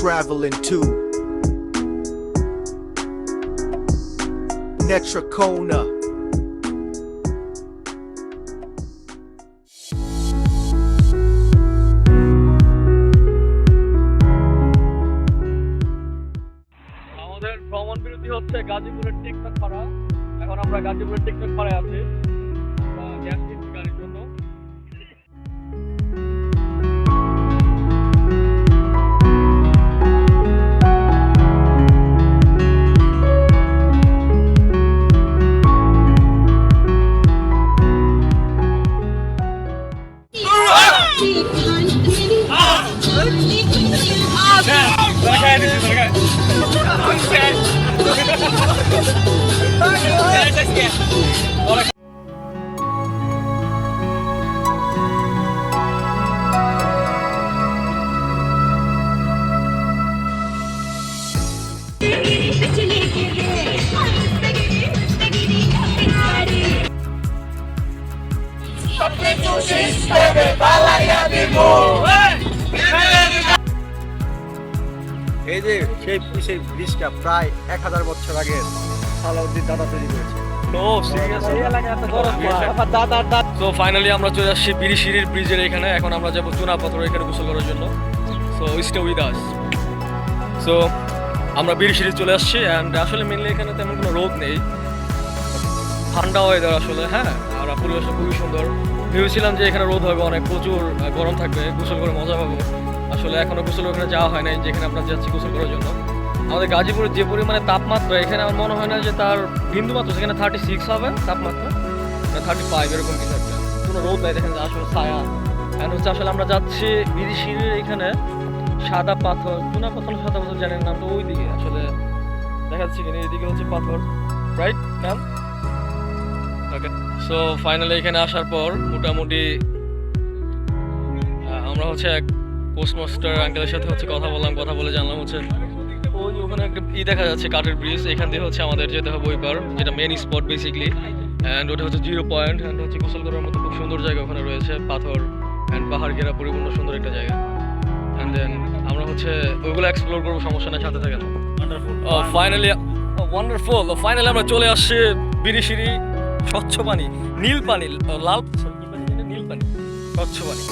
traveling to. Netracona. আমাদের ভ্রমণ বিরতি হচ্ছে গাজীপুরের টেকনাফ পাড়া। এখন আমরা গাজীপুরের টেকনাফ পাড়ায় আছি। Só tu se esteve, bala e. এই যে সেই সেই ব্রিজটা প্রায় এক হাজার বছর আগে সালাউদ্দিন দাদা তৈরি করেছে। তো ফাইনালি আমরা চলে আসছি বিরিশিরির ব্রিজের এখানে। এখন আমরা যাব চুনা পাথর এখানে গোসল করার জন্য। So stay with us so আমরা বিরিশিরি চলে আসছি অ্যান্ড আসলে মেনলি এখানে তেমন কোনো রোদ নেই। ঠান্ডা ওয়েদার আসলে হ্যাঁ? আর পরিবেশটা খুবই সুন্দর। ভেবেছিলাম যে এখানে রোদ হবে অনেক প্রচুর গরম থাকবে গোসল করে মজা পাবো। আসলে এখনও গোসল ওখানে যাওয়া হয় নাই, যেখানে আমরা যাচ্ছি গোসল করার জন্য। আমাদের গাজীপুরের যে পরিমাণে তাপমাত্রা, এখানে আমার মনে হয় না যে তার বিন্দু মাত্র সেখানে থার্টি সিক্স হবে তাপমাত্রা থার্টি ফাইভ এরকম কিছু একটা। কোনো রোদ নাই, দেখেন আসলে ছায়া। অ্যান্ড হচ্ছে আসলে আমরা যাচ্ছি বিরিশিরির এখানে, সাদা পাথর, চুনা পাথর সাদা পাথর জানেন না, তো ওই দিকে আসলে দেখা যাচ্ছে কিনা, এইদিকে হচ্ছে পাথর। Right ma'am okay so finally এখানে আসার পর মোটামুটি আমরা হচ্ছে এক পোস্টমাস্টার আঙ্কেলের সাথে হচ্ছে কথা বললাম কথা বলে জানলাম হচ্ছে ওই ওখানে একটা ই দেখা যাচ্ছে কাঠের ব্রিজ এখান দিয়ে হচ্ছে আমাদের যেতে হবে ওই পার যেটা মেন স্পট বেসিকলি অ্যান্ড ওটা হচ্ছে জিরো পয়েন্ট অ্যান্ড হচ্ছে গোসল করার মতো খুব সুন্দর জায়গা ওখানে রয়েছে পাথর অ্যান্ড পাহাড় ঘেরা পরিপূর্ণ সুন্দর একটা জায়গা। অ্যান্ড দেন আমরা হচ্ছে ওইগুলো এক্সপ্লোর করব সমস্যা নেই সাথে থাকেন। ফাইনালি ওয়ান্ডারফুল ফাইনালি আমরা চলে আসছি বিরিশিরি স্বচ্ছ পানি নীল পানি আহ, লাল? নীল পানি স্বচ্ছ পানি।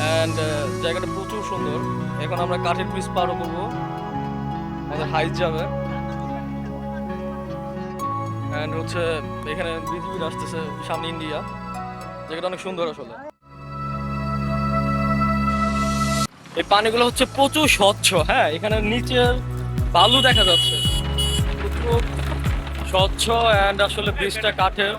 অ্যান্ড জায়গাটা প্রচুর সুন্দর। এখন আমরা কাঠের ব্রিজ পারও করব। আমাদের হাইট যাবে। অ্যান্ড হচ্ছে, এখানে পৃথিবীর আসতেছে সামনে ইন্ডিয়া। জায়গাটা অনেক সুন্দর আসলে। এই পানিগুলো হচ্ছে প্রচুর স্বচ্ছ হ্যাঁ? এখানে নিচে বালু দেখা যাচ্ছে। স্বচ্ছ অ্যান্ড আসলে ব্রিজটা কাঠের।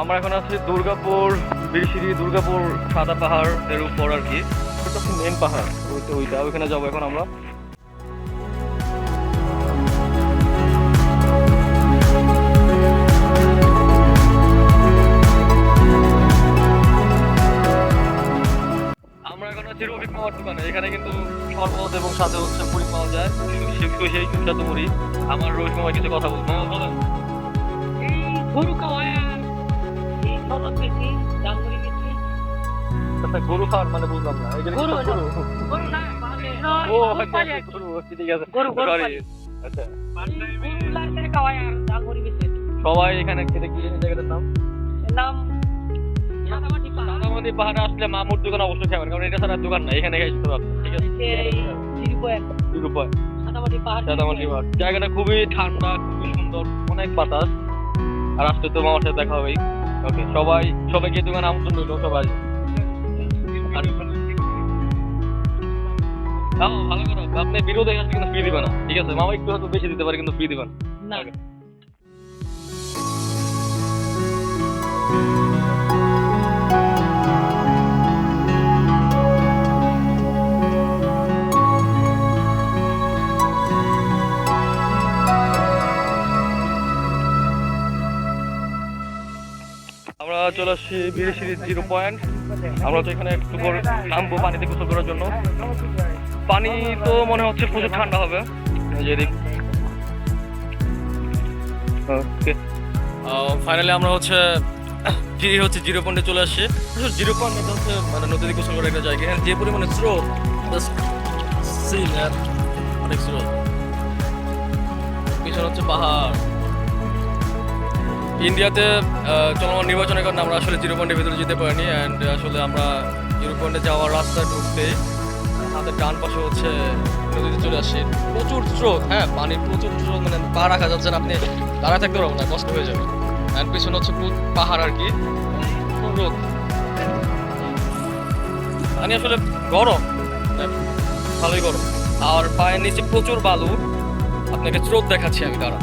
আমরা এখন আছি দুর্গাপুর বিরিশিরি দুর্গাপুর সাদা পাহাড় এর উপর আর কি। হচ্ছে মেন পাহাড় ওইটা ওইটা ওইখানে যাব এখন আমরা। আমরা এখন আছি রবি পাওয়ার দোকানে এখানে কিন্তু শরবত এবং সাথে হচ্ছে মুড়ি পাওয়া যায়। সেই সুস্বাদু আমার রবি মামা কিছু কথা বলব। মামা বলেন। এই গরু খাওয়ায় গরু খাওয়ার মানে বুঝলাম না। এখানে গরু, গরু। গরু না মানে ও গরু আচ্ছা, গরু ঠিক আছে। গরু। আচ্ছা। এই সবাই এখানে খেতে কি জানি জায়গাটার নাম? নাম? সাদামাটি পাহাড়ে। আসলে মামুর দোকান অবশ্যই খাবেন কারণ এটা ছাড়া দোকান নাই এখানে ঠিক আছে? এই সাদামাটি পাহাড়। জায়গাটা খুবই ঠান্ডা খুবই সুন্দর অনেক বাতাস। আর আসলে তো মামার সাথে দেখা হবেই। ওকে সবাই সবাইকে এই দোকানে আমন্ত্রণ রইল সবাই। ভালো করো। আপনি বিরোধে আসলে কিন্তু ফ্রি দিবে না। ঠিক আছে? মামা একটু হয়তো বেশি দিতে পারে কিন্তু ফ্রি দিবে না। আমরা চলে আসছি বিরিশিরি জিরো পয়েন্ট। আমরা তো এখানে একটু করে নামবো পানিতে গোসল করার জন্য। পানি তো মনে হচ্ছে প্রচুর ঠান্ডা হবে। এই যে এদিক। ওকে। ফাইনালি আমরা হচ্ছে কি হচ্ছে জিরো পয়েন্টে চলে আসছি। জিরো পয়েন্ট এটা হচ্ছে মানে নদীতে গোসল করার একটা জায়গা। যে পরিমাণে স্রোত অনেক স্রোত। পিছনে হচ্ছে পাহাড়। ইন্ডিয়াতে চলমান নির্বাচনের কারণে আমরা আসলে জিরো পয়েন্টের ভিতরে যেতে পারিনি অ্যান্ড আসলে আমরা জিরো পয়েন্টে যাওয়ার রাস্তা ঢুকতে আমাদের ডান পাশে হচ্ছে নদীতে চলে আসছি প্রচুর স্রোত হ্যাঁ পানির প্রচুর স্রোত মানে পা রাখা যাচ্ছে না, আপনি দাঁড়ায় থাকতে পারবেন না কষ্ট হয়ে যাবে। অ্যান্ড পিছনে হচ্ছে পাহাড় আর কি রোদ। পানি আসলে গরম মানে ভালোই গরম। আর পায়ের নিচে প্রচুর বালু, আপনাকে স্রোত দেখাচ্ছি আমি দাঁড়া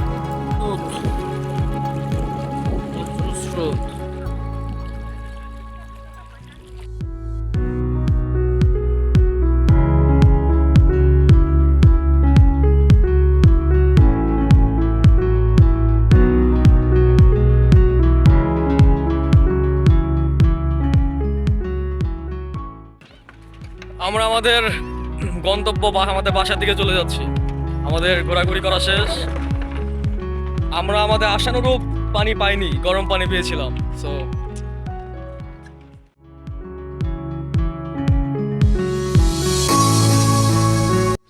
আমাদের গন্তব্য বা আমাদের বাসার দিকে চলে যাচ্ছি। আমাদের ঘোরাঘুরি করা শেষ। আমরা আমাদের আশানুরূপ পানি পাইনি, গরম পানি পেয়েছিলাম সো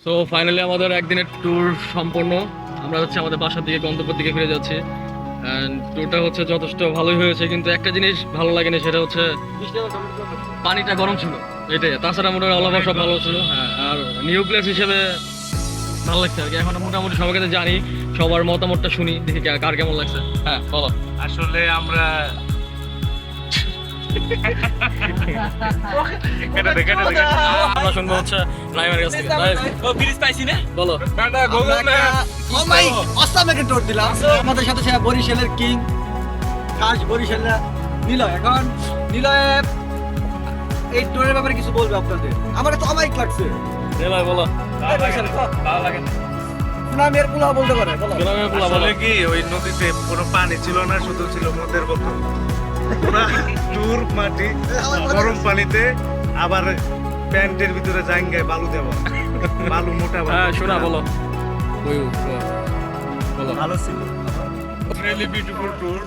সো ফাইনালি আমাদের একদিনের ট্যুর সম্পন্ন। আমরা হচ্ছে আমাদের বাসার দিকে, গন্তব্যের দিকে ফিরে যাচ্ছি। ট্যুরটা হচ্ছে যথেষ্ট ভালোই হয়েছে, কিন্তু একটা জিনিস ভালো লাগেনি, সেটা হচ্ছে পানিটা গরম ছিল। এটাই। তাছাড়া মোটামুটি অলভার সব ভালো ছিল। হ্যাঁ আর নিউ প্লেস হিসেবে ভালো লাগছে আর কি। এখন মোটামুটি সবার কাছে জানি, সবার মতামতটা শুনি, দেখি কার কেমন লাগছে। হ্যাঁ বলো। আসলে আমরা আমরা শুনব হচ্ছে নাইমের কাছ থেকে নাইম, বলো। অমাই অসাম একটা টোর দিলাম। আমাদের সাথে সে বরিশালের কিং। বরিশালের নিলয়। এখন নিলয় এই টোরের ব্যাপারে কিছু বলবে আপনাদের? আমার তো অমাইক লাগছে। নিলয় বলো। সুনামের পোলা বলতে পারে বলো। পোলা বলো। কি ওই নদীতে কোনো পানি ছিল না শুধু ছিল মদের বোতল? পুরা টুর মাটি গরম পানিতে আবার প্যান্টের ভিতরে জাঙ্গায় বালু দেব। বালু মোটা। হ্যাঁ শোনা বলো। বলো বলো। ভালো ছিল। Really beautiful tour